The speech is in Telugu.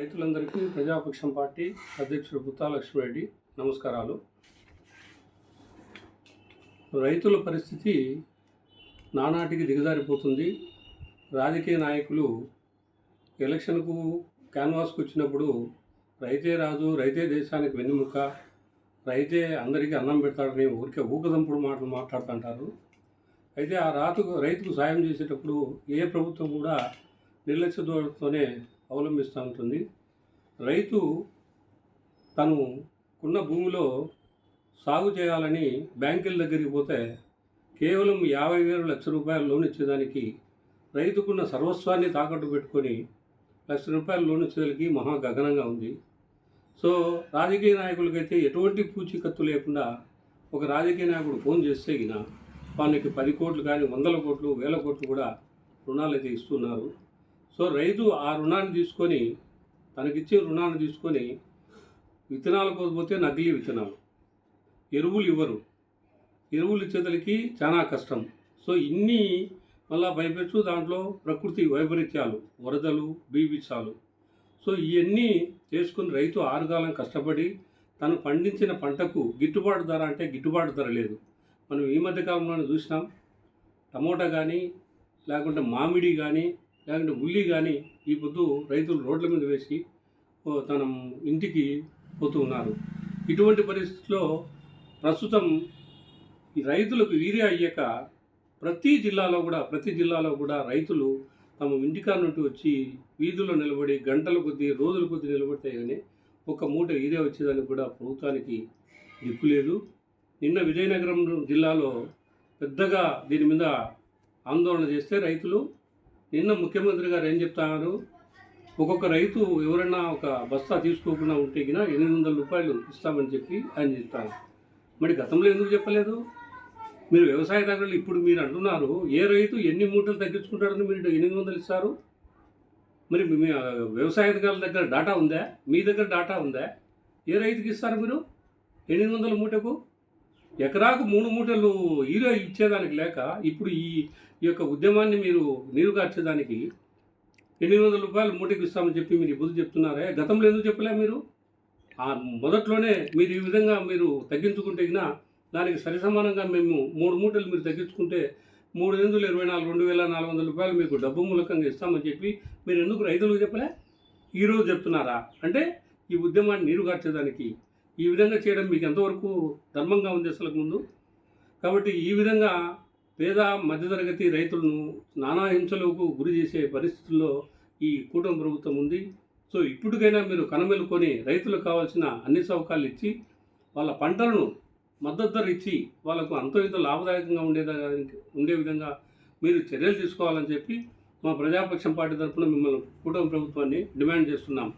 రైతులందరికీ ప్రజాపక్షం పార్టీ అధ్యక్షుడు పుత్తా లక్ష్మిరెడ్డి నమస్కారాలు. రైతుల పరిస్థితి నానాటికి దిగజారిపోతుంది. రాజకీయ నాయకులు ఎలక్షన్కు క్యాన్వాస్కి వచ్చినప్పుడు రైతే రాజు రైతే దేశానికి వెన్నెముక రైతే అందరికీ అన్నం పెడతాడని ఊరికే ఊకదంపుడు మాటలు మాట్లాడుతుంటారు. అయితే ఆ రాతుకు రైతుకు సాయం చేసేటప్పుడు ఏ ప్రభుత్వం కూడా నిర్లక్ష్య ధోరణితోనే అవలంబిస్తూ ఉంటుంది. రైతు తను ఉన్న భూమిలో సాగు చేయాలని బ్యాంకుల దగ్గరికి పోతే కేవలం యాభై వేల లక్ష రూపాయలు లోన్ ఇచ్చేదానికి రైతుకున్న సర్వస్వాన్ని తాకట్టు పెట్టుకొని లక్ష రూపాయల లోన్ ఇచ్చేదానికి మహా గగనంగా ఉంది. సో రాజకీయ నాయకులకైతే ఎటువంటి పూచీకత్తు లేకుండా ఒక రాజకీయ నాయకుడు ఫోన్ చేస్తే గిన వాళ్ళకి పది కోట్లు కానీ వందల కోట్లు వేల కోట్లు కూడా రుణాలు అయితే ఇస్తున్నారు. సో రైతు ఆ రుణాన్ని తీసుకొని తనకిచ్చే రుణాన్ని తీసుకొని విత్తనాలు కోల్పోతే నకిలీ విత్తనాలు. ఎరువులు ఇవ్వరు. ఎరువులు ఇచ్చేదలికి చాలా కష్టం. సో ఇన్ని మళ్ళా భయపెచ్చు దాంట్లో ప్రకృతి వైపరీత్యాలు వరదలు బీభిత్సాలు సో ఇవన్నీ చేసుకుని రైతు ఆరుగాలం కష్టపడి తను పండించిన పంటకు గిట్టుబాటు ధర అంటే గిట్టుబాటు ధర లేదు. మనం ఈ మధ్య కాలంలో చూసినాం. టమోటా కానీ లేకుంటే మామిడి కానీ లేకుంటే ఉల్లి కానీ ఈ పొద్దు రైతులు రోడ్ల మీద వేసి తన ఇంటికి పోతూ ఉన్నారు. ఇటువంటి పరిస్థితిలో ప్రస్తుతం ఈ రైతులకు వీరియా అయ్యాక ప్రతి జిల్లాలో కూడా ప్రతి జిల్లాలో కూడా రైతులు తమ ఇంటికాడ నుండి వచ్చి వీధుల్లో నిలబడి గంటల కొద్దీ రోజుల కొద్దీ నిలబడితే కానీ ఒక మూట ఏరియా వచ్చేదానికి కూడా ప్రభుత్వానికి దిక్కు లేదు. నిన్న విజయనగరం జిల్లాలో పెద్దగా దీని మీద ఆందోళన చేస్తే రైతులు నిన్న ముఖ్యమంత్రి గారు ఏం చెప్తున్నారు ఒక్కొక్క రైతు ఎవరైనా ఒక బస్తా తీసుకోకుండా ఉంటే గిన ఎనిమిది వందల రూపాయలు ఇస్తామని చెప్పి ఆయన చెప్తాను మరి గతంలో ఎందుకు చెప్పలేదు? మీరు వ్యవసాయదారులు ఇప్పుడు మీరు అంటున్నారు ఏ రైతు ఎన్ని మూటలు తగ్గించుకుంటాడని మీరు ఎనిమిది వందలు ఇస్తారు? మరి మీ వ్యవసాయదారుల దగ్గర డాటా ఉందా? మీ దగ్గర డాటా ఉందా? ఏ రైతుకి ఇస్తారు మీరు? ఎనిమిది వందల మూటకు? ఎకరాకు మూడు మూటలు హీరో ఇచ్చేదానికి లేక ఇప్పుడు ఈ ఈ యొక్క ఉద్యమాన్ని మీరు నీరుగార్చేదానికి ఎనిమిది వందల రూపాయలు మూటకి ఇస్తామని చెప్పి మీరు బుద్ధి చెప్తున్నారే? గతంలో ఎందుకు చెప్పలే మీరు? ఆ మొదట్లోనే మీరు ఈ విధంగా మీరు తగ్గించుకుంటే దానికి సరి సమానంగా మేము మూడు మూటలు మీరు తగ్గించుకుంటే మూడు వందల ఇరవై నాలుగు రెండు వేల నాలుగు వందల రూపాయలు మీకు డబ్బు మూలకంగా ఇస్తామని చెప్పి మీరు ఎందుకు రైతులకు చెప్పలే? ఈరోజు చెప్తున్నారా? అంటే ఈ ఉద్యమాన్ని నీరుగార్చేదానికి ఈ విధంగా చేయడం మీకు ఎంతవరకు ధర్మంగా ఉంది అసలు ముందు? కాబట్టి ఈ విధంగా పేద మధ్యతరగతి రైతులను నానా హింసలకు గురి చేసే పరిస్థితుల్లో ఈ కూటమి ప్రభుత్వం ఉంది. సో ఇప్పటికైనా మీరు కనమెలుకొని రైతులకు కావాల్సిన అన్ని సౌకర్యాలు ఇచ్చి వాళ్ళ పంటలను మద్దతు ధర ఇచ్చి వాళ్ళకు అంతో ఇంతో లాభదాయకంగా ఉండేదానికి ఉండే విధంగా మీరు చర్యలు తీసుకోవాలని చెప్పి మా ప్రజాపక్షం పార్టీ తరఫున మిమ్మల్ని కూటమి ప్రభుత్వాన్ని డిమాండ్ చేస్తున్నాం.